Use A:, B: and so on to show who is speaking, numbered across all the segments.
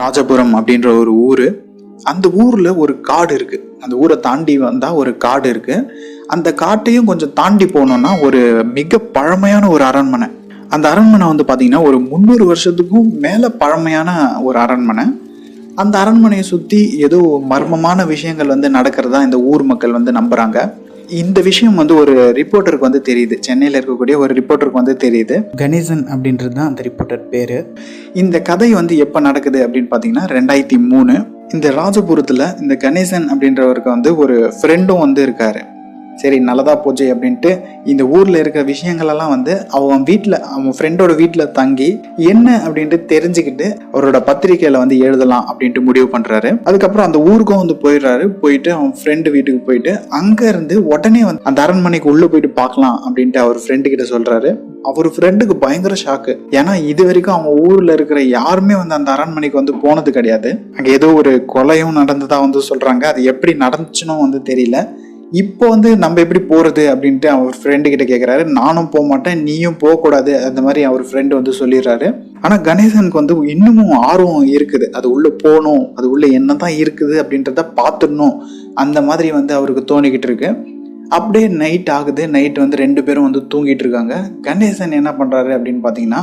A: ராஜபுரம் அப்படின்ற ஒரு ஊர். அந்த ஊரில் ஒரு காடு இருக்குது அந்த ஊரை தாண்டி வந்தால் ஒரு காடு இருக்குது அந்த காட்டையும் கொஞ்சம் தாண்டி போனோம்னா ஒரு மிக பழமையான ஒரு அரண்மனை. அந்த அரண்மனை வந்து பார்த்தீங்கன்னா ஒரு முந்நூறு வருஷத்துக்கும் மேலே பழமையான ஒரு அரண்மனை. அந்த அரண்மனையை சுற்றி ஏதோ மர்மமான விஷயங்கள் வந்து நடக்கிறதா இந்த ஊர் மக்கள் வந்து நம்புகிறாங்க இந்த விஷயம் வந்து ஒரு ரிப்போர்ட்டருக்கு வந்து தெரியுது. சென்னையில் இருக்கக்கூடிய ஒரு ரிப்போர்ட்டருக்கு வந்து தெரியுது. கணேசன் அப்படின்றது தான் அந்த ரிப்போர்ட்டர் பேர். இந்த கதை வந்து எப்போ நடக்குது அப்படின்னு பார்த்தீங்கன்னா ரெண்டாயிரத்தி மூணு. இந்த ராஜபுரத்தில் இந்த கணேசன் அப்படின்றவருக்கு வந்து ஒரு ஃப்ரெண்டும் வந்து இருக்காரு. சரி நல்லதா போச்சு அப்படின்ட்டு இந்த ஊரில் இருக்கிற விஷயங்களெல்லாம் வந்து அவன் வீட்டில் அவன் ஃப்ரெண்டோட வீட்டில் தங்கி என்ன அப்படின்ட்டு தெரிஞ்சுக்கிட்டு அவரோட பத்திரிக்கையில் வந்து எழுதலாம் அப்படின்ட்டு முடிவு பண்ணுறாரு அதுக்கப்புறம் அந்த ஊருக்கும் வந்து போயிடுறாரு. போயிட்டு அவன் ஃப்ரெண்டு வீட்டுக்கு போயிட்டு அங்கேருந்து உடனே வந்து அந்த அரண்மனைக்கு உள்ளே போயிட்டு பார்க்கலாம் அப்படின்ட்டு அவர் ஃப்ரெண்டு கிட்ட சொல்கிறாரு அவர் ஃப்ரெண்டுக்கு பயங்கர ஷாக்கு ஏன்னா இது வரைக்கும் அவங்க ஊரில் இருக்கிற யாருமே வந்து அந்த அரண்மனைக்கு வந்து போனது கிடையாது. அங்கே ஏதோ ஒரு கொலையும் நடந்ததாக வந்து சொல்கிறாங்க அது எப்படி நடந்துச்சுன்னு வந்து தெரியல. இப்போ வந்து நம்ம எப்படி போகிறது அப்படின்ட்டு அவர் ஃப்ரெண்டு கிட்ட கேட்குறாரு நானும் போக மாட்டேன் நீயும் போகக்கூடாது அந்த மாதிரி அவர் ஃப்ரெண்டு வந்து சொல்லிடுறாரு. ஆனால் கணேசனுக்கு வந்து இன்னமும் ஆர்வம் இருக்குது. அது உள்ளே போகணும் அது உள்ளே என்ன தான் இருக்குது அப்படின்றத பார்த்துடணும். அந்த மாதிரி வந்து அவருக்கு தோணிக்கிட்டு இருக்கு. அப்படியே நைட் ஆகுது. நைட் வந்து ரெண்டு பேரும் வந்து தூங்கிட்டு இருக்காங்க. கணேசன் என்ன பண்ணுறாரு அப்படின்னு பார்த்தீங்கன்னா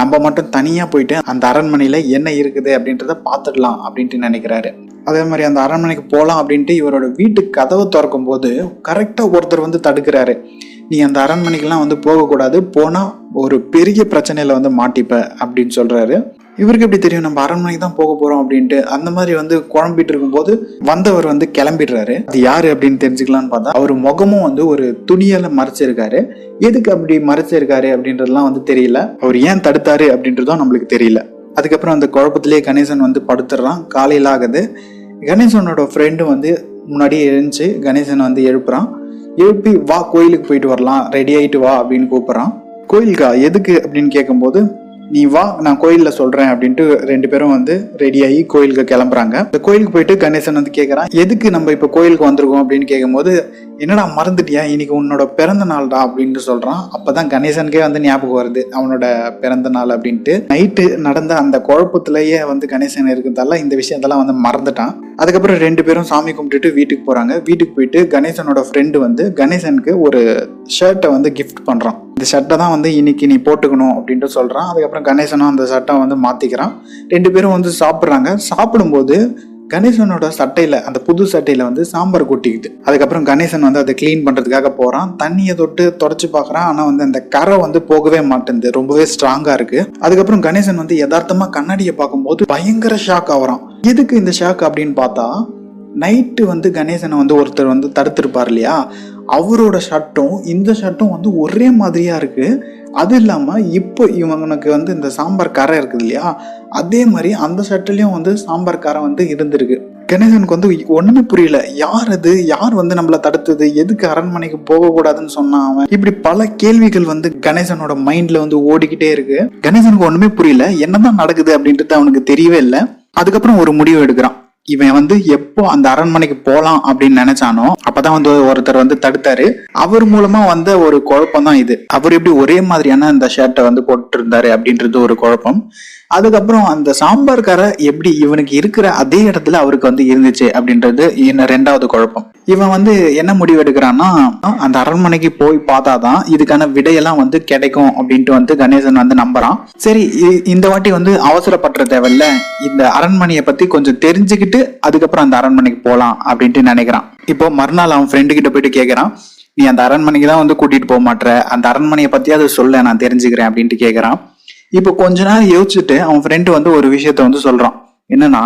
A: நம்ம மட்டும் தனியாக போயிட்டு அந்த அரண்மனையில் என்ன இருக்குது அப்படின்றத பார்த்துடலாம் அப்படின்ட்டு நினைக்கிறாரு. அதே மாதிரி அந்த அரண்மனைக்கு போகலாம் அப்படின்ட்டு இவரோட வீட்டு கதவை திறக்கும் போது கரெக்டாக ஒருத்தர் வந்து தடுக்கிறாரு. நீ அந்த அரண்மனைக்கெல்லாம் வந்து போகக்கூடாது. போனால் ஒரு பெரிய பிரச்சனையில் வந்து மாட்டிப்ப அப்படின்னு சொல்கிறாரு இவருக்கு எப்படி தெரியும்? நம்ம அரண்மனைக்கு தான் போக போகிறோம் அப்படின்ட்டு. அந்த மாதிரி வந்து குழம்பிட்டு இருக்கும்போது வந்தவர் வந்து கிளம்பிடுறாரு. அது யார் அப்படின்னு தெரிஞ்சுக்கலாம்னு பார்த்தா அவர் முகமும் வந்து ஒரு துணியால் மறைச்சிருக்காரு. எதுக்கு அப்படி மறைச்சிருக்காரு அப்படின்றதுலாம் வந்து தெரியல. அவர் ஏன் தடுத்தாரு அப்படின்றதும் நம்மளுக்கு தெரியல. அதுக்கப்புறம் அந்த குழப்பத்திலேயே கணேசன் வந்து படுத்துடுறான் காலையில் ஆகுது. கணேசனோட ஃப்ரெண்டு வந்து முன்னாடியே எழுந்துச்சு. கணேசன் வந்து எழுப்புறான். எழுப்பி வா கோயிலுக்கு போயிட்டு வரலாம். ரெடி ஆயிட்டு வா அப்படின்னு கூப்பிட்றான். கோயிலுக்கா? எதுக்கு? அப்படின்னு கேட்கும்போது நீ வா நான் கோயிலில் சொல்கிறேன் அப்படின்ட்டு ரெண்டு பேரும் வந்து ரெடி ஆகி கோயிலுக்கு கிளம்புறாங்க. இந்த கோயிலுக்கு போயிட்டு கணேசன் வந்து கேட்குறான் எதுக்கு நம்ம இப்போ கோயிலுக்கு வந்திருக்கோம்? அப்படின்னு கேட்கும்போது என்னடா மறந்துட்டியா? இன்னைக்கு உன்னோட பிறந்த நாள்டா அப்படின்ட்டு சொல்கிறான் அப்போ தான் கணேசனுக்கே வந்து ஞாபகம் வருது. அவனோட பிறந்த நாள் அப்படின்ட்டு. நைட்டு நடந்த அந்த குழப்பத்திலேயே வந்து கணேசன் இருக்கிறதால இந்த விஷயத்தெல்லாம் வந்து மறந்துட்டான். அதுக்கப்புறம் ரெண்டு பேரும் சாமி கும்பிட்டுட்டு வீட்டுக்கு போகிறாங்க வீட்டுக்கு போயிட்டு கணேசனோட ஃப்ரெண்டு வந்து கணேசனுக்கு ஒரு ஷர்ட்டை வந்து கிஃப்ட் பண்ணுறான் இந்த ஷர்ட்டை தான் வந்து இன்னைக்கு நீ போட்டுக்கணும் அப்படின்ட்டு சொல்கிறான் அதுக்கப்புறம் கணேசனும் அந்த ஷர்ட்டை வந்து மாற்றிக்கிறான் ரெண்டு பேரும் வந்து சாப்பிட்றாங்க. சாப்பிடும்போது கணேசனோட சட்டையில் அந்த புது சட்டையில் வந்து சாம்பார் கொட்டிக்குது. அதுக்கப்புறம் கணேசன் வந்து அதை க்ளீன் பண்ணுறதுக்காக போகிறான் தண்ணியை தொட்டு தொடச்சு பார்க்குறான். ஆனால் வந்து அந்த கரை வந்து போகவே மாட்டேங்குது. ரொம்பவே ஸ்ட்ராங்காக இருக்குது அதுக்கப்புறம் கணேசன் வந்து யதார்த்தமா கண்ணாடியை பார்க்கும்போது பயங்கர ஷாக் ஆகுறான் எதுக்கு இந்த ஷாக் அப்படின்னு பார்த்தா நைட்டு வந்து கணேசனை வந்து ஒருத்தர் வந்து தடுத்திருப்பார் இல்லையா? அவரோட ஷர்ட்டும் இந்த ஷர்ட்டும் வந்து ஒரே மாதிரியாக இருக்குது அது இல்லாமல் இப்போ இவனுக்கு வந்து இந்த சாம்பார் கரை இருக்குது இல்லையா? அதே மாதிரி அந்த ஷர்ட்லேயும் வந்து சாம்பார் கரை வந்து இருந்திருக்கு. கணேசனுக்கு வந்து ஒன்றுமே புரியல. யார் அது? யார் வந்து நம்மளை தடுத்தது? எதுக்கு அரண்மனைக்கு போகக்கூடாதுன்னு சொன்னான் அவன்? இப்படி பல கேள்விகள் வந்து கணேசனோட மைண்டில் வந்து ஓடிக்கிட்டே இருக்கு. கணேசனுக்கு ஒன்றுமே புரியல. என்னதான் நடக்குது அப்படின்றது அவனுக்கு தெரியவே இல்லை. அதுக்கப்புறம் ஒரு முடிவு எடுக்கிறான். இவன் வந்து எப்போ அந்த அரண்மனைக்கு போலாம் அப்படின்னு நினைச்சானோ அப்பதான் வந்து ஒருத்தர் வந்து தடுத்தாரு. அவர் மூலமா வந்த ஒரு குழப்பம் தான் இது. அவர் எப்படி ஒரே மாதிரியான அந்த ஷர்ட்டை வந்து போட்டு இருந்தாரு அப்படின்றது ஒரு குழப்பம். அதுக்கப்புறம் அந்த சாம்பார் எப்படி இவனுக்கு இருக்கிற அதே இடத்துல அவருக்கு வந்து இருந்துச்சு அப்படின்றது என்ன ரெண்டாவது குழப்பம். இவன் வந்து என்ன முடிவு எடுக்கிறான்னா அந்த அரண்மனைக்கு போய் பார்த்தாதான் இதுக்கான விடையெல்லாம் வந்து கிடைக்கும் அப்படின்ட்டு வந்து கணேசன் வந்து நம்புறான். சரி இ- இந்த வாட்டி வந்து அவசரப்படுற தேவையில்ல. இந்த அரண்மனையை பத்தி கொஞ்சம் தெரிஞ்சுக்கிட்டு அதுக்கப்புறம் அந்த அரண்மனைக்கு போகலாம் அப்படின்ட்டு நினைக்கிறான். இப்போ மறுநாள் அவன் ஃப்ரெண்டு கிட்ட போயிட்டு கேட்கறான் நீ அந்த அரண்மனைக்கு தான் வந்து கூட்டிட்டு போக மாட்ற. அந்த அரண்மனையை பத்தியாவது சொல்ல நான் தெரிஞ்சுக்கிறேன் அப்படின்ட்டு கேட்கறான் இப்போ கொஞ்ச நேரம் யோசிச்சுட்டு அவன் ஃப்ரெண்டு வந்து ஒரு விஷயத்த வந்து சொல்றான். என்னன்னா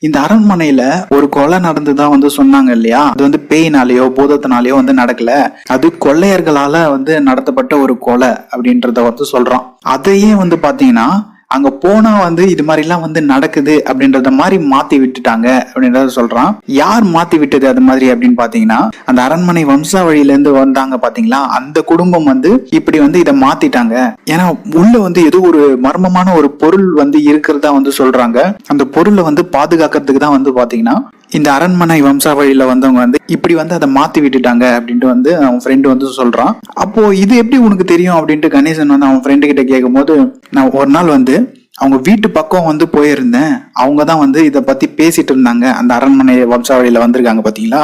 A: இந்த அரண்மனையில ஒரு கொலை நடந்துதான் வந்து சொன்னாங்க இல்லையா? அது வந்து பேயினாலேயோ பூதத்தினாலேயோ வந்து நடக்கல. அது கொள்ளையர்களால வந்து நடத்தப்பட்ட ஒரு கொலை அப்படின்றத வந்து சொல்றோம் அதையே வந்து பாத்தீங்கன்னா அங்க போனா வந்து இது மாதிரிலாம் வந்து நடக்குது அப்படின்றத மாதிரி மாத்தி விட்டுட்டாங்க அப்படின்றத சொல்றான். யார் மாத்தி விட்டது அது மாதிரி அப்படின்னு பாத்தீங்கன்னா அந்த அரண்மனை வம்சாவழியில இருந்து வந்தாங்க பாத்தீங்களா? அந்த குடும்பம் வந்து இப்படி வந்து இதை மாத்திட்டாங்க. ஏன்னா உள்ள வந்து ஏதோ ஒரு மர்மமான ஒரு பொருள் வந்து இருக்கிறதா வந்து சொல்றாங்க. அந்த பொருளை வந்து பாதுகாக்கிறதுக்கு தான் வந்து பாத்தீங்கன்னா இந்த அரண்மனை வம்சாவழியில வந்தவங்க வந்து இப்படி வந்து அதை மாத்தி விட்டுட்டாங்க அப்படின்ட்டு வந்து அவன் ஃப்ரெண்டு வந்து சொல்றான். அப்போ இது எப்படி உனக்கு தெரியும் அப்படின்ட்டு கணேசன் வந்து அவன் ஃப்ரெண்டு கிட்ட கேட்கும்போது நான் ஒரு நாள் வந்து அவங்க வீட்டு பக்கம் வந்து போயிருந்தேன். அவங்க தான் வந்து இதை பத்தி பேசிட்டு இருந்தாங்க. அந்த அரண்மனை வம்சாவளியில வந்திருக்காங்க பாத்தீங்களா?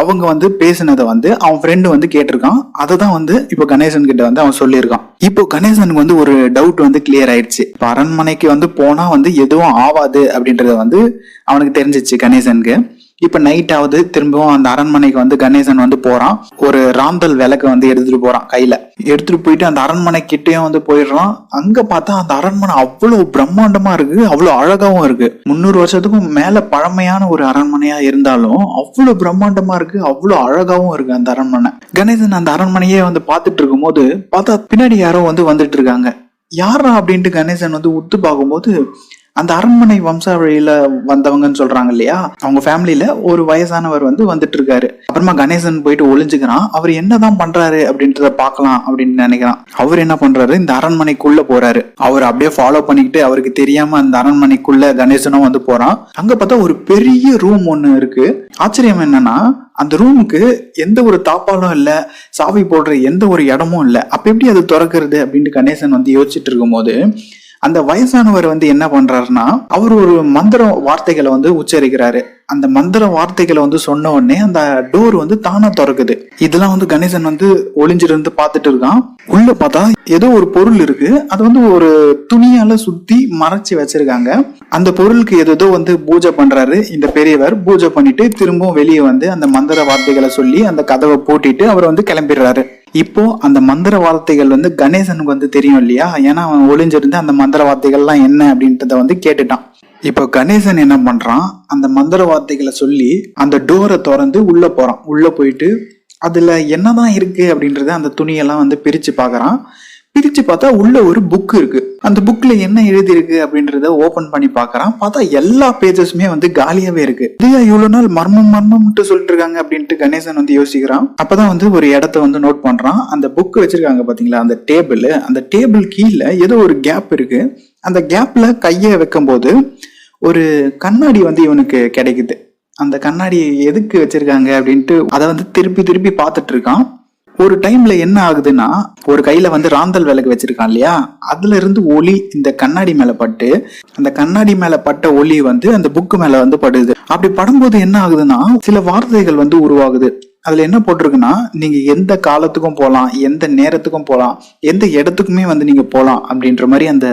A: அவங்க வந்து பேசினதை வந்து அவன் ஃப்ரெண்டு வந்து கேட்டிருக்கான். அதை தான் வந்து இப்போ கணேசன் கிட்ட வந்து அவன் சொல்லியிருக்கான். இப்போ கணேசனுக்கு வந்து ஒரு டவுட் வந்து கிளியர் ஆயிடுச்சு. இப்போ அரண்மனைக்கு வந்து போனா வந்து எதுவும் ஆவாது அப்படின்றத வந்து அவனுக்கு தெரிஞ்சிச்சு கணேசனுக்கு. இப்ப நைட் ஆகுது. திரும்பவும் அந்த அரண்மனைக்கு வந்து கணேசன் வந்து போறான். ஒரு ராந்தல் விளக்கு வந்து எடுத்துட்டு போறான் கையில. எடுத்துட்டு போயிட்டு அந்த அரண்மனை கிட்டேயும் வந்து போயிடுறான். அங்க பார்த்தா அந்த அரண்மனை அவ்வளவு பிரம்மாண்டமா இருக்கு. அவ்வளவு அழகாவும் இருக்கு. முந்நூறு வருஷத்துக்கும் மேல பழமையான ஒரு அரண்மனையா இருந்தாலும் அவ்வளவு பிரம்மாண்டமா இருக்கு. அவ்வளவு அழகாவும் இருக்கு அந்த அரண்மனை. கணேசன் அந்த அரண்மனையே வந்து பார்த்துட்டு இருக்கும்போது பார்த்தா பின்னாடி யாரோ வந்து வந்துட்டு இருக்காங்க. யாரா அப்படின்ட்டு கணேசன் வந்து உத்து பார்க்கும்போது அந்த அரண்மனை வம்சாவழியில வந்தவங்கன்னு சொல்றாங்க இல்லையா? அவங்க ஃபேமிலியில ஒரு வயசானவர் வந்து வந்துட்டு இருக்காரு அப்புறமா கணேசன் போயிட்டு ஒளிஞ்சுக்கிறான். அவர் என்னதான் பண்றாரு அப்படின்றத பார்க்கலாம் அப்படின்னு நினைக்கிறான். அவர் என்ன பண்றாரு? இந்த அரண்மனைக்குள்ள போறாரு. அவர் அப்படியே ஃபாலோ பண்ணிக்கிட்டு அவருக்கு தெரியாம அந்த அரண்மனைக்குள்ள கணேசனும் வந்து போறான். அங்க பார்த்தா ஒரு பெரிய ரூம் ஒண்ணு இருக்கு. ஆச்சரியம் என்னன்னா அந்த ரூமுக்கு எந்த ஒரு தாப்பாலும் இல்ல சாவி போடுற எந்த ஒரு இடமும் இல்ல. அப்ப எப்படி அது திறக்கிறது அப்படின்ட்டு கணேசன் வந்து யோசிச்சுட்டு இருக்கும்போது அந்த வயசானவர் வந்து என்ன பண்றாருன்னா அவர் ஒரு மந்திர வார்த்தைகளை வந்து உச்சரிக்கிறாரு. அந்த மந்திர வார்த்தைகளை வந்து சொன்ன உடனே அந்த டோர் வந்து தானா திறக்குது. இதெல்லாம் வந்து கணேசன் வந்து ஒளிஞ்சிருந்து பார்த்துட்டு இருக்கான். உள்ள பார்த்தா ஏதோ ஒரு பொருள் இருக்கு. அது வந்து ஒரு துணியால சுத்தி மறைச்சு வச்சிருக்காங்க. அந்த பொருளுக்கு ஏதோ வந்து பூஜை பண்றாரு. இந்த பெரியவர் பூஜை பண்ணிட்டு திரும்பவும் வெளியே வந்து அந்த மந்திர வார்த்தைகளை சொல்லி அந்த கதவை பூட்டிட்டு அவர் வந்து கிளம்பிடுறாரு. இப்போ அந்த மந்திர வார்த்தைகள் வந்து கணேசனுக்கு வந்து தெரியும் இல்லையா? ஏன்னா அவன் ஒளிஞ்சிருந்து அந்த மந்திர வார்த்தைகள்லாம் என்ன அப்படின்றத வந்து கேட்டுட்டான். இப்போ கணேசன் என்ன பண்றான்? அந்த மந்திர வார்த்தைகளை சொல்லி அந்த டோரை திறந்து உள்ள போறான். உள்ள போயிட்டு அதுல என்னதான் இருக்கு அப்படின்றத அந்த துணியெல்லாம் வந்து பிரிச்சு பாக்குறான் பிரிச்சு பார்த்தா உள்ள ஒரு புக் இருக்கு. அந்த புக்ல என்ன எழுதி இருக்கு அப்படின்றத ஓபன் பண்ணி பாக்குறான் பார்த்தா எல்லா பேஜஸுமே வந்து காலியாவே இருக்கு. இதுயா இவ்வளவு நாள் மர்மம் மர்மம்ட்டு சொல்லிட்டு இருக்காங்க அப்படின்ட்டு கணேசன் வந்து யோசிக்கிறான். அப்பதான் வந்து ஒரு இடத்த வந்து நோட் பண்றான். அந்த புக் வச்சிருக்காங்க பாத்தீங்களா அந்த டேபிள் அந்த டேபிள் கீழே ஏதோ ஒரு கேப் இருக்கு. அந்த கேப்ல கையை வைக்கும்போது ஒரு கண்ணாடி வந்து இவனுக்கு கிடைக்குது. அந்த கண்ணாடி எதுக்கு வச்சிருக்காங்க அப்படின்ட்டு அதை வந்து திருப்பி திருப்பி பார்த்துட்டு இருக்கான். ஒரு டைம்ல என்ன ஆகுதுன்னா ஒரு கையில வந்து ராந்தல் விளக்கு வச்சிருக்கான் இல்லையா? அதுல இருந்து ஒளி இந்த கண்ணாடி மேல பட்டு அந்த கண்ணாடி மேல பட்ட ஒளி வந்து அந்த புக்கு மேல வந்து படுது. அப்படி படும்போது என்ன ஆகுதுன்னா சில வார்த்தைகள் வந்து உருவாகுது. அதுல என்ன போட்டிருக்குன்னா நீங்க எந்த காலத்துக்கும் போகலாம் எந்த நேரத்துக்கும் போகலாம் எந்த இடத்துக்குமே வந்து நீங்க போகலாம் அப்படின்ற மாதிரி அந்த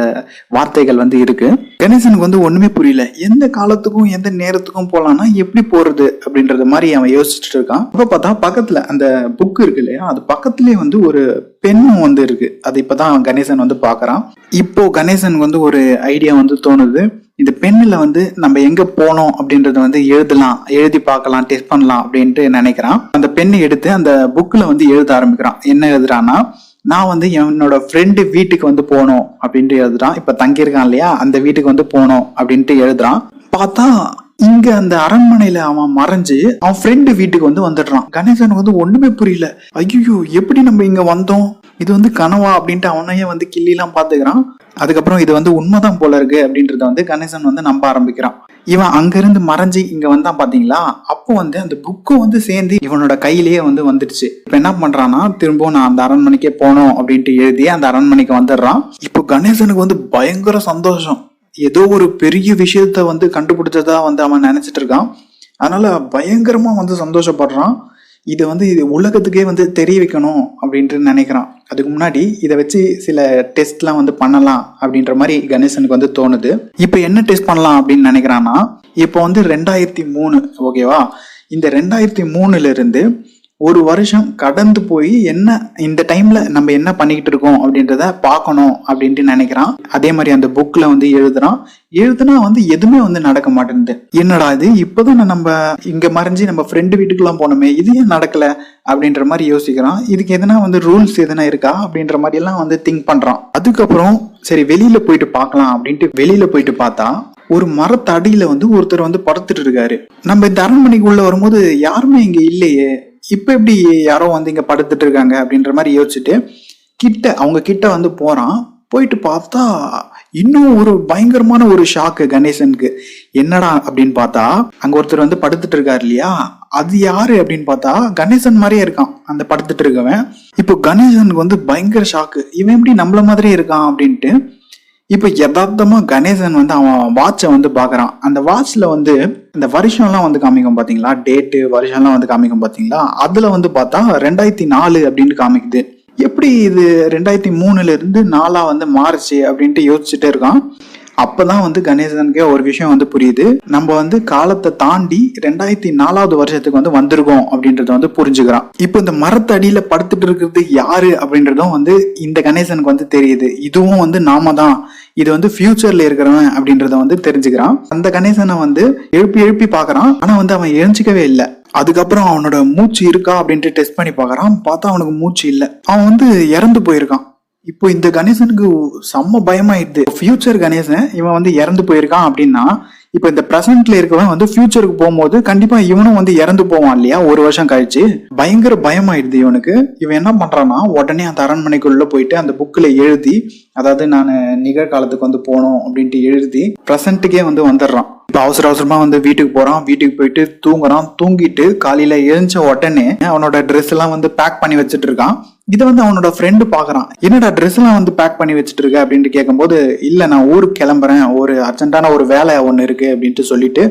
A: வார்த்தைகள் வந்து இருக்கு. கணேசனுக்கு வந்து ஒண்ணுமே புரியல. எந்த காலத்துக்கும் எந்த நேரத்துக்கும் போகலாம்னா எப்படி போறது அப்படின்றது மாதிரி அவன் யோசிச்சுட்டு இருக்கான். அப்ப பார்த்தா பக்கத்துல அந்த புக் இருக்கு இல்லையா? அது பக்கத்துலயே வந்து ஒரு பெண்ணும் வந்து இருக்கு. அது இப்பதான் கணேசன் வந்து பாக்குறான் இப்போ கணேசனுக்கு வந்து ஒரு ஐடியா வந்து தோணுது. இந்த பெண்ணில் வந்து நம்ம எங்க போனோம் அப்படின்றத வந்து எழுதலாம். எழுதி பார்க்கலாம் டெஸ்ட் பண்ணலாம் அப்படின்ட்டு நினைக்கிறான். அந்த பெண்ணை எடுத்து அந்த புக்கில் வந்து எழுத ஆரம்பிக்கிறான். என்ன எழுதுறான்னா நான் வந்து என்னோட ஃப்ரெண்டு வீட்டுக்கு வந்து போனோம் அப்படின்ட்டு எழுதுறான். இப்போ தங்கியிருக்கான் இல்லையா? அந்த வீட்டுக்கு வந்து போனோம் அப்படின்ட்டு எழுதுறான். பார்த்தா இங்க அந்த அரண்மனையில அவன் மறைஞ்சு அவன் ஃப்ரெண்டு வீட்டுக்கு வந்து வந்துடுறான். கணேசனுக்கு வந்து ஒண்ணுமே புரியல. ஐயோ எப்படி நம்ம இங்க வந்தோம்? இது வந்து கனவா அப்படின்ட்டு அவனையே வந்து கிள்ளிலாம் பாத்துக்கிறான் அதுக்கப்புறம் இது வந்து உண்மைதான் போல இருக்கு அப்படின்றத வந்து கணேசன் வந்து நம்ப ஆரம்பிக்கிறான். இவன் அங்கிருந்து மறைஞ்சு இங்க வந்தான் பாத்தீங்களா? அப்போ வந்து அந்த புக்கு வந்து சேர்ந்து இவனோட கையிலேயே வந்து வந்துடுச்சு. இப்ப என்ன பண்றான்னா திரும்பவும் நான் அந்த அரண்மனைக்கே போனோம் அப்படின்ட்டு எழுதி அந்த அரண்மனைக்கு வந்துடுறான். இப்போ கணேசனுக்கு வந்து பயங்கர சந்தோஷம். ஏதோ ஒரு பெரிய விஷயத்த வந்து கண்டுபிடிச்சதா வந்து அவன் நினைச்சிட்டு இருக்கான். அதனால பயங்கரமா வந்து சந்தோஷப்படுறான். இதை வந்து இது உலகத்துக்கே வந்து தெரிய வைக்கணும் அப்படின்ட்டு நினைக்கிறான். அதுக்கு முன்னாடி இதை வச்சு சில டெஸ்ட்லாம் வந்து பண்ணலாம் அப்படின்ற மாதிரி கணேசனுக்கு வந்து தோணுது. இப்போ என்ன டெஸ்ட் பண்ணலாம் அப்படின்னு நினைக்கிறான்னா இப்போ வந்து ரெண்டாயிரத்தி மூணு ஓகேவா இந்த ரெண்டாயிரத்தி மூணுல இருந்து ஒரு வருஷம் கடந்து போய் என்ன இந்த டைம்ல நம்ம என்ன பண்ணிக்கிட்டு இருக்கோம் அப்படின்றத பார்க்கணும் அப்படின்ட்டு நினைக்கிறான். அதே மாதிரி அந்த புக்ல வந்து எழுதுறான். எழுதுனா வந்து எதுவுமே வந்து நடக்க மாட்டேங்குது என்னடா இது? இப்போதான் நம்ம இங்க மறைஞ்சு நம்ம ஃப்ரெண்டு வீட்டுக்குலாம் போனோமே இது ஏன் நடக்கல? அப்படின்ற மாதிரி யோசிக்கிறான். இதுக்கு எதனா வந்து ரூல்ஸ் எதனா இருக்கா? அப்படின்ற மாதிரி எல்லாம் வந்து திங்க் பண்றான். அதுக்கப்புறம் சரி வெளியில போயிட்டு பார்க்கலாம் அப்படின்ட்டு வெளியில போயிட்டு பார்த்தா ஒரு மரத்தடியில வந்து ஒருத்தர் வந்து படுத்துட்டு இருக்காரு. நம்ம இந்த அரண்மனைக்குள்ள வரும்போது யாருமே இங்க இல்லையே. இப்போ எப்படி யாரோ வந்து இங்கே படுத்துட்டு இருக்காங்க அப்படின்ற மாதிரி யோசிச்சுட்டு கிட்ட அவங்க கிட்ட வந்து போகிறான் போயிட்டு பார்த்தா இன்னும் ஒரு பயங்கரமான ஒரு ஷாக்கு கணேசனுக்கு. என்னடா அப்படின்னு பார்த்தா அங்கே ஒருத்தர் வந்து படுத்துட்டு இருக்காரு இல்லையா? அது யாரு அப்படின்னு பார்த்தா கணேசன் மாதிரியே இருக்கான் அந்த படுத்துட்டு இருக்கவன். இப்போ கணேசனுக்கு வந்து பயங்கர ஷாக்கு இவன் எப்படி நம்மள மாதிரியே இருக்கான் அப்படின்ட்டு இப்போ யதார்த்தமாக கணேசன் வந்து அவன் வாட்சை வந்து பார்க்குறான். அந்த வாட்சில் வந்து இந்த வருஷம்லாம் வந்து காமிக்கும் பார்த்தீங்களா? டேட்டு வருஷம்லாம் வந்து காமிக்கும் பார்த்தீங்களா? அதில் வந்து பார்த்தா ரெண்டாயிரத்தி நாலு அப்படின்னு காமிக்குது. எப்படி இது ரெண்டாயிரத்தி மூணுலேருந்து நாலாக வந்து மாறுச்சு அப்படின்ட்டு யோசிச்சுட்டே இருக்கான். அப்பதான் வந்து கணேசனுக்கே ஒரு விஷயம் வந்து புரியுது. நம்ம வந்து காலத்தை தாண்டி ரெண்டாயிரத்தி நாலாவது வருஷத்துக்கு வந்து வந்திருக்கோம் அப்படின்றத வந்து புரிஞ்சுக்கிறான். இப்போ இந்த மரத்தடியில படுத்துட்டு இருக்கிறது யாரு அப்படின்றதும் வந்து இந்த கணேசனுக்கு வந்து தெரியுது. இதுவும் வந்து நாம தான் இது வந்து ஃபியூச்சர்ல இருக்கிறவன் அப்படின்றத வந்து தெரிஞ்சுக்கிறான். அந்த கணேசனை வந்து எழுப்பி எழுப்பி பாக்குறான் ஆனா வந்து அவன் எழுஞ்சிக்கவே இல்லை. அதுக்கப்புறம் அவனோட மூச்சு இருக்கா அப்படின்ட்டு டெஸ்ட் பண்ணி பாக்குறான் பார்த்தா அவனுக்கு மூச்சு இல்லை. அவன் வந்து இறந்து போயிருக்கான். இப்போ இந்த கணேசனுக்கு செம்ம பயமாயிடுது. ஃபியூச்சர் கணேசன் இவன் வந்து இறந்து போயிருக்கான் அப்படின்னா இப்போ இந்த பிரசன்ட்ல இருக்கவன் வந்து ஃபியூச்சருக்கு போகும்போது கண்டிப்பா இவனும் வந்து இறந்து போவான் இல்லையா? ஒரு வருஷம் கழிச்சு. பயங்கர பயமாயிடுது இவனுக்கு. இவன் என்ன பண்றான்னா உடனே அந்த அரண்மனைக்குள்ள போயிட்டு அந்த புக்ல எழுதி அதாவது நான் நிகழ்காலத்துக்கு வந்து போகணும் அப்படின்ட்டு எழுதி ப்ரெசென்ட்டுக்கே வந்து வந்துடுறான். இப்போ அவசர அவசரமா வந்து வீட்டுக்கு போறான். வீட்டுக்கு போயிட்டு தூங்குறான். தூங்கிட்டு காலையில எழுந்த உடனே அவனோட ட்ரெஸ் எல்லாம் வந்து பேக் பண்ணி வச்சுட்டு இருக்கான். இதை வந்து அவனோட ஃப்ரெண்டு பாக்குறான். என்னடா ட்ரெஸ் எல்லாம் வந்து பேக் பண்ணி வச்சுட்டு இருக்க அப்படின்ட்டு கேட்கும்போது இல்ல நான் ஊருக்கு கிளம்புறேன். ஒரு அர்ஜென்ட்டான ஒரு வேலை ஒன்று இருக்கு அப்படின்ட்டு சொல்லிட்டு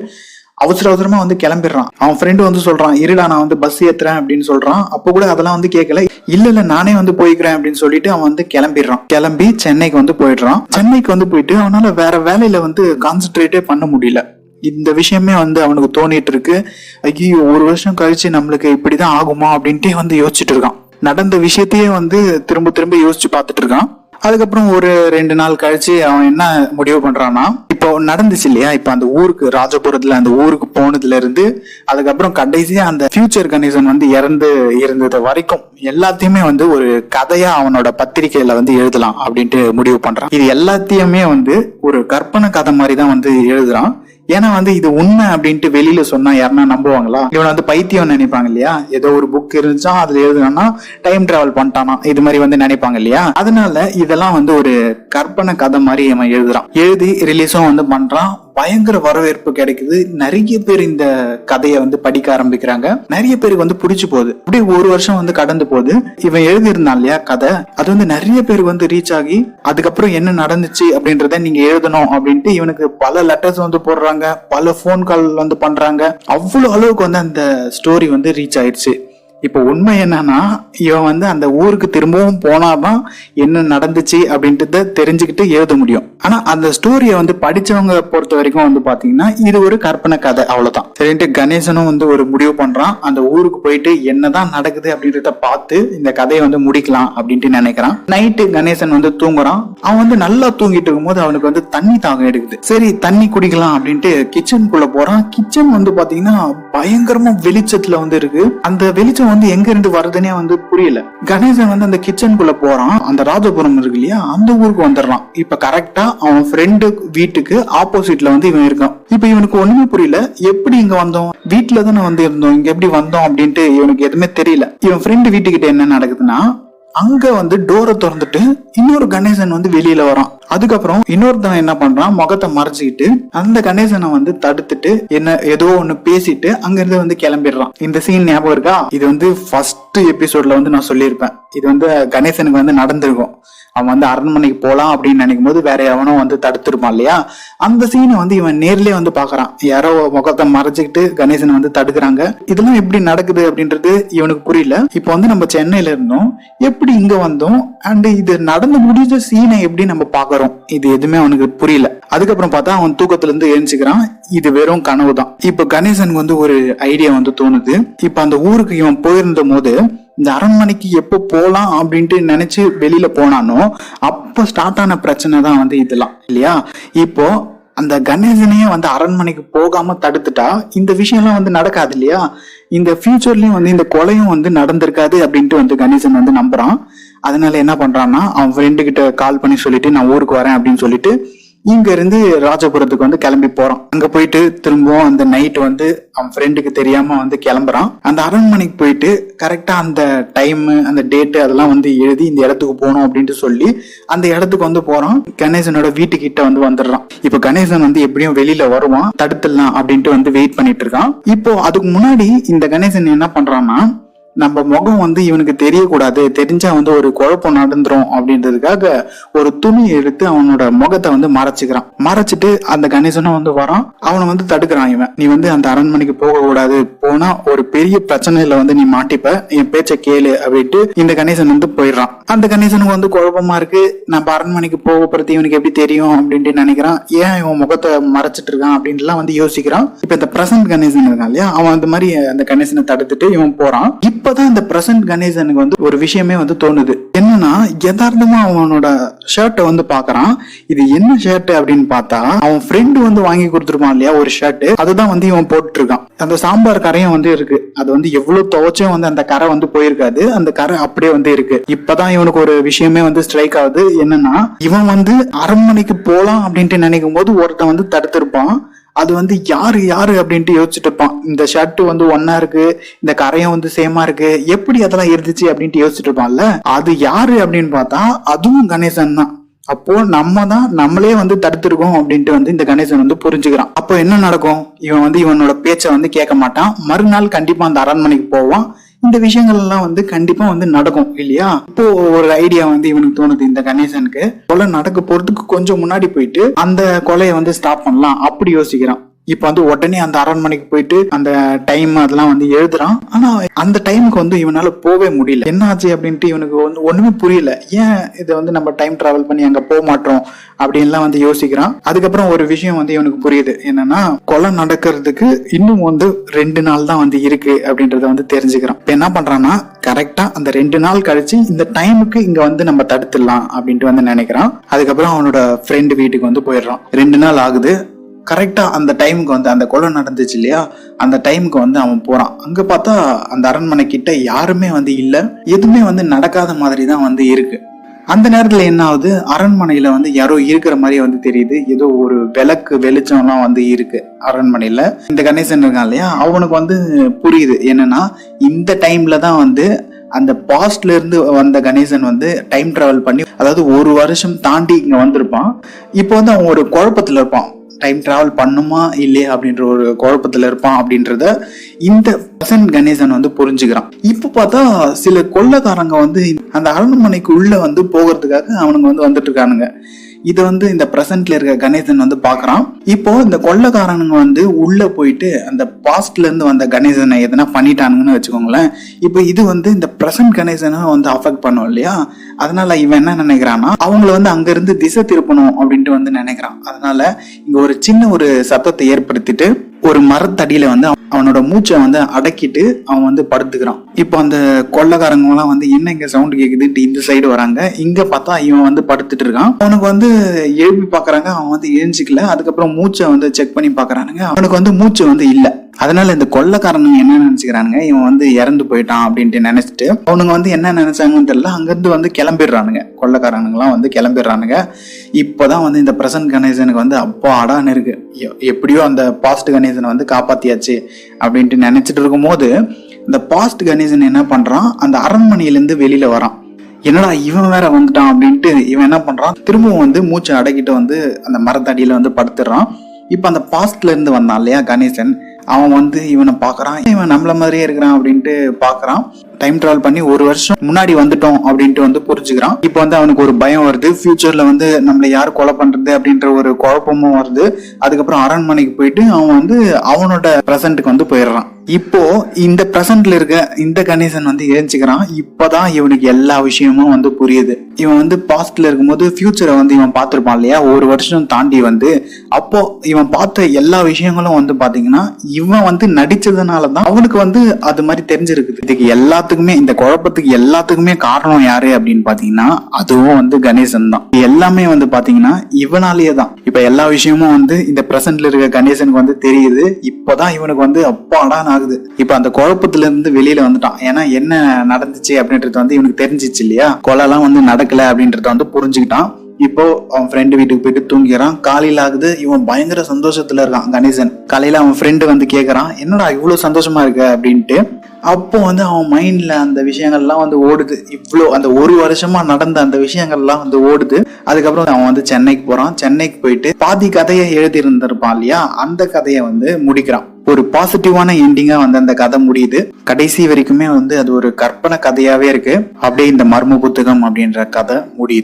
A: அவசர அவசரமா வந்து கிளம்பிடுறான். அவன் ஃப்ரெண்டு வந்து சொல்றான் இருடா நான் வந்து பஸ் ஏத்துறேன் அப்படின்னு சொல்றான். அப்போ கூட அதெல்லாம் வந்து கேட்கல இல்ல இல்ல நானே வந்து போய்க்கிறேன் அப்படின்னு சொல்லிட்டு அவன் வந்து கிளம்பிடுறான். கிளம்பி சென்னைக்கு வந்து போயிடுறான். சென்னைக்கு வந்து போயிட்டு அவனால வேற வேலையில வந்து கான்சென்ட்ரேட்டே பண்ண முடியல. இந்த விஷயமே வந்து அவனுக்கு தோணிட்டு இருக்கு. ஐயோ ஒரு வருஷம் கழிச்சு நம்மளுக்கு இப்படிதான் ஆகுமா அப்படின்ட்டே வந்து யோசிச்சுட்டு இருக்கான். நடந்த விஷயத்தையே வந்து திரும்ப திரும்ப யோசிச்சு பார்த்துட்டு இருக்கான். அதுக்கப்புறம் ஒரு ரெண்டு நாள் கழிச்சு அவன் என்ன முடிவு பண்றான்னா இப்போ நடந்துச்சு இல்லையா? இப்போ அந்த ஊருக்கு ராஜபுரத்துல அந்த ஊருக்கு போனதுல இருந்து அதுக்கப்புறம் கடைசியா அந்த ஃபியூச்சர் கணேசன் வந்து இறந்து இருந்தது வரைக்கும் எல்லாத்தையுமே வந்து ஒரு கதையா அவனோட பத்திரிகையில வந்து எழுதலாம் அப்படின்ட்டு முடிவு பண்றான். இது எல்லாத்தையுமே வந்து ஒரு கற்பனை கதை மாதிரி தான் வந்து எழுதுறான். ஏன்னா வந்து இது உண்மை அப்படின்ட்டு வெளியில சொன்னா யாருன்னா நம்புவாங்களா? இவனை வந்து பைத்தியம் நினைப்பாங்க இல்லையா? ஏதோ ஒரு புக் இருந்துச்சா அதுல எழுதுனா டைம் டிராவல் பண்ணிட்டானா. இது மாதிரி வந்து நினைப்பாங்க இல்லையா? அதனால இதெல்லாம் வந்து ஒரு கற்பனை கதை மாதிரி அவன் எழுதுறான். எழுதி ரிலீஸும் வந்து பண்றான். பயங்கர வரவேற்பு கிடைக்குது. நிறைய பேர் இந்த கதையை வந்து படிக்க ஆரம்பிக்கிறாங்க. நிறைய பேருக்கு வந்து பிடிச்சு போகுது. அப்படியே ஒரு வருஷம் வந்து கடந்து போகுது. இவன் எழுதியிருந்தான் இல்லையா கதை? அது வந்து நிறைய பேர் வந்து ரீச் ஆகி அதுக்கப்புறம் என்ன நடந்துச்சு அப்படின்றத நீங்க எழுதணும் அப்படின்ட்டு இவனுக்கு பல லெட்டர்ஸ் வந்து போடுறாங்க. பல ஃபோன் கால் வந்து பண்றாங்க. அவ்வளவு அளவுக்கு வந்து அந்த ஸ்டோரி வந்து ரீச் ஆயிடுச்சு. இப்போ உண்மை என்னன்னா இவன் வந்து அந்த ஊருக்கு திரும்பவும் போனாதான் என்ன நடந்துச்சு அப்படின்றத தெரிஞ்சுக்கிட்டு எழுத முடியும். ஆனா அந்த ஸ்டோரியை வந்து படிச்சவங்க பொறுத்த வரைக்கும் வந்து பாத்தீங்கன்னா இது ஒரு கற்பனை கதை அவ்வளவுதான். சரின்ட்டு கணேசனும் வந்து ஒரு முடிவு பண்றான். அந்த ஊருக்கு போயிட்டு என்னதான் நடக்குது அப்படின்றத பார்த்து இந்த கதையை வந்து முடிக்கலாம் அப்படின்ட்டு நினைக்கிறான். நைட்டு கணேசன் வந்து தூங்குறான். அவன் வந்து நல்லா தூங்கிட்டு இருக்கும்போது அவனுக்கு வந்து தண்ணி தாகம் எடுக்குது. சரி தண்ணி குடிக்கலாம் அப்படின்ட்டு கிச்சனுக்குள்ள போறான். கிச்சன் வந்து பாத்தீங்கன்னா பயங்கரமா வெளிச்சத்துல வந்து இருக்கு. அந்த வெளிச்சம் வந்து எங்க இருந்து வருதுன்னே வந்து புரியல. கணேசன் வந்து அந்த கிச்சனுக்குள்ள போறான். அந்த ராஜபுரம் இருக்கு இல்லையா அந்த ஊருக்கு வந்துடுறான். இப்ப கரெக்டா அவன் ஃப்ரெண்டு வீட்டுக்கு ஆப்போசிட்ல வந்து இவன் இருக்கான். இப்ப இவனுக்கு ஒண்ணுமே புரியல. எப்படி இங்க வந்தோம்? வீட்டுல தானே வந்து இருந்தோம். இங்க எப்படி வந்தோம் அப்படின்ட்டு இவனுக்கு எதுவுமே தெரியல. இவன் ஃப்ரெண்டு வீட்டுக்கிட்ட என்ன நடக்குதுன்னா அங்க வந்து டோரை திறந்துட்டு இன்னொரு கணேசன் வந்து வெளியில வரான். அதுக்கப்புறம் இன்னொருத்தன் என்ன பண்றான்? முகத்தை மறைச்சிக்கிட்டு அந்த கணேசனை வந்து தடுத்துட்டு என்ன ஏதோ ஒண்ணு பேசிட்டு அங்கிருந்து வந்து கிளம்பிடுறான். இந்த சீன் ஞாபகம் இருக்கா? இது வந்து ஃபர்ஸ்ட் எபிசோட்ல வந்து நான் சொல்லியிருப்பேன். இது வந்து கணேசனுக்கு வந்து நடந்திருக்கும். அவன் வந்து அரண்மனைக்கு போகலாம் அப்படின்னு நினைக்கும் போது வேற எவனோ வந்து தடுத்துருப்பான் இல்லையா? அந்த சீனை வந்து இவன் நேர்லயே வந்து பாக்குறான் யாரோ முகத்தை மறைச்சிக்கிட்டு கணேசனை வந்து தடுக்கிறாங்க. இதெல்லாம் எப்படி நடக்குது அப்படின்றது இவனுக்கு புரியல. இப்போ வந்து நம்ம சென்னையில இருந்தோம். எப்படி இங்க வந்தோம்? அண்ட் இது நடந்து முடிஞ்ச சீனை எப்படி நம்ம பாக்குறோம் இது எதுவுமே அவனுக்கு புரியல. அதுக்கப்புறம் பார்த்தா அவன் தூக்கத்துல இருந்து எழுந்துக்கிறான் இது வெறும் கனவு தான் இப்ப கணேசனுக்கு வந்து ஒரு ஐடியா வந்து தோணுது. இப்ப அந்த ஊருக்கு இவன் போயிருந்த போது இந்த அரண்மனைக்கு எப்போ போலாம் அப்படின்ட்டு நினைச்சு வெளியில போனானோ அப்போ ஸ்டார்ட் ஆன பிரச்சனை தான் வந்து இதெல்லாம். இல்லையா? இப்போ அந்த கணேசனையே வந்து அரண்மனைக்கு போகாம தடுத்துட்டா இந்த விஷயம்லாம் வந்து நடக்காது இல்லையா? இந்த ஃபியூச்சர்லயும் வந்து இந்த கொலையும் வந்து நடந்திருக்காது அப்படின்ட்டு வந்து கணேசன் வந்து நம்புறான். அதனால என்ன பண்றான்னா அவன் ஃப்ரெண்டு கிட்ட கால் பண்ணி சொல்லிட்டு நான் ஊருக்கு வரேன் அப்படின்னு சொல்லிட்டு இங்க இருந்து ராஜபுரத்துக்கு வந்து கிளம்பி போறான் அங்க போயிட்டு திரும்பவும் அந்த நைட் வந்து அவன் ஃப்ரெண்டுக்கு தெரியாம வந்து கிளம்புறான். அந்த அரண்மனைக்கு போயிட்டு கரெக்டா அந்த டைம் அந்த டேட்டு அதெல்லாம் வந்து எழுதி இந்த இடத்துக்கு போகணும் அப்படின்ட்டு சொல்லி அந்த இடத்துக்கு வந்து போறான். கணேசனோட வீட்டுக்கிட்ட வந்து வந்துடுறான். இப்போ கணேசன் வந்து எப்படியும் வெளியில வருவான் தடுத்துடலாம் அப்படின்ட்டு வந்து வெயிட் பண்ணிட்டு இருக்கான். இப்போ அதுக்கு முன்னாடி இந்த கணேசன் என்ன பண்றான்னா நம்ம முகம் வந்து இவனுக்கு தெரியக்கூடாது. தெரிஞ்சா வந்து ஒரு குழப்பம் நடந்துரும் அப்படின்றதுக்காக ஒரு துணி எடுத்து அவனோட முகத்தை வந்து மறைச்சுக்கிறான். மறைச்சிட்டு அந்த கணேசனும் வந்து வரான். அவனை வந்து தடுக்கிறான் இவன். நீ வந்து அந்த அரண்மனைக்கு போக கூடாது போனா ஒரு பெரிய பிரச்சனையில வந்து நீ மாட்டிப்ப. என் பேச்ச கேளு அப்படின்ட்டு இந்த கணேசன் வந்து போயிடுறான். அந்த கணேசனுக்கு வந்து குழப்பமா இருக்கு. நம்ம அரண்மனைக்கு போக போறது இவனுக்கு எப்படி தெரியும் அப்படின்ட்டு நினைக்கிறான். ஏன் இவன் முகத்தை மறைச்சிட்டு இருக்கான் அப்படின்ட்டுலாம் வந்து யோசிக்கிறான். இப்ப இந்த பிரசன்ட் கணேசன் இருக்கான் இல்லையா? அவன் அந்த மாதிரி அந்த கணேசனை தடுத்துட்டு இவன் போறான். இப்பதான் இந்த பிரசன்ட் கணேசனுக்கு வந்து ஒரு விஷயமே வந்து தோணுது. என்னன்னா யதார்த்தமா அவனோட ஷர்ட்டை வந்து பாக்குறான் இது என்ன ஷர்ட் அப்படின்னு பார்த்தா அவன் ஃப்ரெண்டு வந்து வாங்கி கொடுத்துருப்பான் இல்லையா ஒரு ஷர்ட் அதுதான் வந்து இவன் போட்டுட்டு இருக்கான் அந்த சாம்பார் கரையும் வந்து இருக்கு. அது வந்து எவ்வளவு துவைச்சும் வந்து அந்த கரை வந்து போயிருக்காது. அந்த கரை அப்படியே வந்து இருக்கு. இப்பதான் இவனுக்கு ஒரு விஷயமே வந்து ஸ்ட்ரைக் ஆகுது. என்னன்னா இவன் வந்து அரண்மனைக்கு போலாம் அப்படின்ட்டு நினைக்கும் போது ஒருத்தன் வந்து தடுத்திருப்பான். அது வந்து யாரு யாரு அப்படின்ட்டு யோசிச்சுட்டு இருப்பான் இந்த ஷர்ட் வந்து ஒன்னா இருக்கு இந்த கரையும் வந்து சேமா இருக்கு எப்படி அதெல்லாம் இருந்துச்சு அப்படின்ட்டு யோசிச்சுட்டு இருப்பான்ல அது யாரு அப்படின்னு பார்த்தா அதுவும் கணேசன் தான். அப்போ நம்ம தான் நம்மளே வந்து தடுத்துருக்கோம் அப்படின்ட்டு வந்து இந்த கணேசன் வந்து புரிஞ்சுக்கிறான். அப்போ என்ன நடக்கும்? இவன் வந்து இவனோட பேச்சை வந்து கேட்க மாட்டான். மறுநாள் கண்டிப்பா அந்த அரண்மனைக்கு போவான். இந்த விஷயங்கள் எல்லாம் வந்து கண்டிப்பா வந்து நடக்கும் இல்லையா? இப்போ ஒரு ஐடியா வந்து இவனுக்கு தோணுது இந்த கணேசனுக்கு. கொலை நடக்க போறதுக்கு கொஞ்சம் முன்னாடி போயிட்டு அந்த கொலையை வந்து ஸ்டாப் பண்ணலாம் அப்படி யோசிக்கிறான். இப்ப வந்து உடனே அந்த அரண்மனைக்கு போயிட்டு அந்த டைம் அதெல்லாம் வந்து எழுதுறான். ஆனா அந்த டைமுக்கு வந்து இவனால போகவே முடியல. என்ன ஆச்சு அப்படின்ட்டு இவனுக்கு வந்து ஒண்ணுமே புரியல. ஏன் இதை வந்து நம்ம டைம் டிராவல் பண்ணி அங்க போக மாட்டோம் அப்படின்லாம் வந்து யோசிக்கிறான். அதுக்கப்புறம் ஒரு விஷயம் வந்து இவனுக்கு புரியுது. என்னன்னா கொலை நடக்கிறதுக்கு இன்னும் வந்து ரெண்டு நாள் தான் வந்து இருக்கு அப்படின்றத வந்து தெரிஞ்சுக்கிறான். இப்ப என்ன பண்றான்னா கரெக்டா அந்த ரெண்டு நாள் கழிச்சு இந்த டைமுக்கு இங்க வந்து நம்ம தடுத்துடலாம் அப்படின்ட்டு வந்து நினைக்கிறான். அதுக்கப்புறம் அவனோட ஃப்ரெண்டு வீட்டுக்கு வந்து போயிடுறான். ரெண்டு நாள் ஆகுது. கரெக்டாக அந்த டைமுக்கு வந்து அந்த கொலை நடந்துச்சு இல்லையா? அந்த டைமுக்கு வந்து அவன் போகிறான் அங்கே பார்த்தா அந்த அரண்மனை கிட்ட யாருமே வந்து இல்லை. எதுவுமே வந்து நடக்காத மாதிரி தான் வந்து இருக்கு. அந்த நேரத்தில் என்ன ஆகுது? அரண்மனையில் வந்து யாரோ இருக்கிற மாதிரி வந்து தெரியுது. ஏதோ ஒரு விளக்கு வெளிச்சம்லாம் வந்து இருக்கு அரண்மனையில். இந்த கணேசன் இருக்கான் இல்லையா? அவனுக்கு வந்து புரியுது. என்னன்னா இந்த டைம்ல தான் வந்து அந்த பாஸ்ட்ல இருந்து வந்த கணேசன் வந்து டைம் டிராவல் பண்ணி அதாவது ஒரு வருஷம் தாண்டி இங்க வந்திருப்பான். இப்போ வந்து அவன் ஒரு குழப்பத்துல இருப்பான். டைம் டிராவல் பண்ணுமா இல்லையா அப்படின்ற ஒரு குழப்பத்தில் இருப்பான் அப்படின்றத இந்த பசன் கணேசன் வந்து புரிஞ்சுக்கிறான். இப்போ பார்த்தா சில கொள்ளக்காரங்க வந்து அந்த அரண்மனைக்கு உள்ள வந்து போகிறதுக்காக அவனுங்க வந்து வந்துட்டு இருக்கானுங்க. இது வந்து இந்த பிரசன்ட்ல இருக்க கணேசன் வந்து பாக்குறான் இப்போ இந்த கொள்ளக்காரனுங்க வந்து உள்ள போயிட்டு அந்த பாஸ்ட்ல இருந்து வந்த கணேசனை எதனா பண்ணிட்டானுங்கன்னு வச்சுக்கோங்களேன். இப்போ இது வந்து இந்த பிரசன்ட் கணேசனை வந்து அஃபெக்ட் பண்ணும் இல்லையா? அதனால இவன் என்ன நினைக்கிறான்னா அவங்கள வந்து அங்க இருந்து திசை திருப்பணும் அப்படின்ட்டு வந்து நினைக்கிறான். அதனால இங்க ஒரு சின்ன ஒரு சத்தத்தை ஏற்படுத்திட்டு ஒரு மரத்தடியில வந்து அவனோட மூச்சை வந்து அடக்கிட்டு அவன் வந்து படுத்துக்கிறான். இப்போ அந்த கொள்ளக்காரங்க எல்லாம் வந்து என்ன இங்க சவுண்ட் கேக்குதுன்ட்டு இந்த சைடு வராங்க. இங்க பார்த்தா இவன் வந்து படுத்துட்டு இருக்கான். அவனுக்கு வந்து எழுப்பி பாக்குறாங்க அவன் வந்து எழுஞ்சிக்கல. அதுக்கப்புறம் மூச்சை வந்து செக் பண்ணி பாக்குறானுங்க அவனுக்கு வந்து மூச்சு வந்து இல்லை. அதனால இந்த கொள்ளக்காரனுங்க என்ன நினைச்சுக்கிறானுங்க? இவன் வந்து இறந்து போயிட்டான் அப்படின்ட்டு நினைச்சிட்டு அவனுங்க வந்து என்ன நினைச்சாங்கன்னு தெரியல. அங்கிருந்து வந்து கிளம்பிடுறானுங்க. கொள்ளக்காரனுங்களாம் வந்து கிளம்பிடுறானுங்க. இப்போதான் வந்து இந்த பிரசன்ட் கணேசனுக்கு வந்து அப்போ அடான்னு இருக்கு. எ- எப்படியோ அந்த பாஸ்ட் கணேசனை வந்து காப்பாத்தியாச்சு அப்படின்ட்டு நினைச்சிட்டு இருக்கும்போது இந்த பாஸ்ட் கணேசன் என்ன பண்றான்? அந்த அரண்மனையிலேருந்து வெளியில வரான். என்னடா இவன் வேற வந்துட்டான் அப்படின்ட்டு இவன் என்ன பண்றான்? திரும்பவும் வந்து மூச்சை அடக்கிட்டு வந்து அந்த மரத்தடியில வந்து படுத்துடுறான் இப்ப அந்த பாஸ்ட்ல இருந்து வந்தான் இல்லையா கணேசன்? அவன் வந்து இவனை பார்க்குறான். இவன் நம்மள மாதிரியே இருக்கிறான் அப்படின்ட்டு பார்க்குறான். டைம் டிராவல் பண்ணி ஒரு வருஷம் முன்னாடி வந்துட்டோம் அப்படின்ட்டு வந்து புரிஞ்சுக்கிறான். இப்போ வந்து அவனுக்கு ஒரு பயம் வருது. ஃபியூச்சர்ல வந்து நம்மளை யார் கொலை பண்றது அப்படின்ற ஒரு குழப்பமும் வருது. அதுக்கப்புறம் அரண்மனைக்கு போயிட்டு அவன் வந்து அவனோட பிரசன்ட்டுக்கு வந்து போயிடுறான். இப்போ இந்த பிரசன்ட்ல இருக்க இந்த கணேசன் வந்து ஏஞ்சிக்கிறான். இப்பதான் இவனுக்கு எல்லா விஷயமும் வந்து புரியுது. இவன் வந்து பாஸ்ட்ல இருக்கும்போது ஃபியூச்சரை வந்து இவன் பார்த்துருப்பான் இல்லையா? ஒரு வருஷம் தாண்டி வந்து அப்போ இவன் பார்த்த எல்லா விஷயங்களும் வந்து பாத்தீங்கன்னா இவன் வந்து நடிச்சதுனால தான் அவனுக்கு வந்து அது மாதிரி தெரிஞ்சிருக்குது. இதுக்கு எல்லாத்துக்குமே இந்த குழப்பத்துக்கு எல்லாத்துக்குமே காரணம் யாரு அப்படின்னு பாத்தீங்கன்னா அதுவும் வந்து கணேசன் தான். எல்லாமே வந்து பாத்தீங்கன்னா இவனாலேயே தான். இப்ப எல்லா விஷயமும் வந்து இந்த பிரசன்ட்ல இருக்க கணேசனுக்கு வந்து தெரியுது. இப்பதான் இவனுக்கு வந்து அப்பாடான் ஆகுது. இப்ப அந்த குழப்பத்துல இருந்து வெளியில வந்துட்டான். ஏன்னா என்ன நடந்துச்சு அப்படின்றது வந்து இவனுக்கு தெரிஞ்சிச்சு இல்லையா? கொலைலாம் வந்து நடக்கல அப்படின்றத வந்து புரிஞ்சுக்கிட்டான். இப்போ அவன் ஃப்ரெண்டு வீட்டுக்கு போயிட்டு தூங்கிறான். காலையில் ஆகுது. இவன் பயங்கர சந்தோஷத்துல இருக்கான் கணேசன். காலையில அவன் ஃப்ரெண்டு வந்து கேட்கறான் என்னடா இவ்வளோ சந்தோஷமா இருக்க? அப்படின்ட்டு. அப்போ வந்து அவன் மைண்ட்ல அந்த விஷயங்கள்லாம் வந்து ஓடுது. இவ்வளோ அந்த ஒரு வருஷமா நடந்த அந்த விஷயங்கள்லாம் வந்து ஓடுது. அதுக்கப்புறம் அவன் வந்து சென்னைக்கு போறான். சென்னைக்கு போயிட்டு பாதி கதையை எழுதி இருந்திருப்பான் இல்லையா? அந்த கதையை வந்து முடிக்கிறான். ஒரு பாசிட்டிவான எண்டிங்கா வந்து அந்த கதை முடியுது. கடைசி வரைக்குமே வந்து அது ஒரு கற்பனை கதையாவே இருக்கு. அப்படியே இந்த மர்ம புத்தகம் அப்படின்ற கதை முடியுது.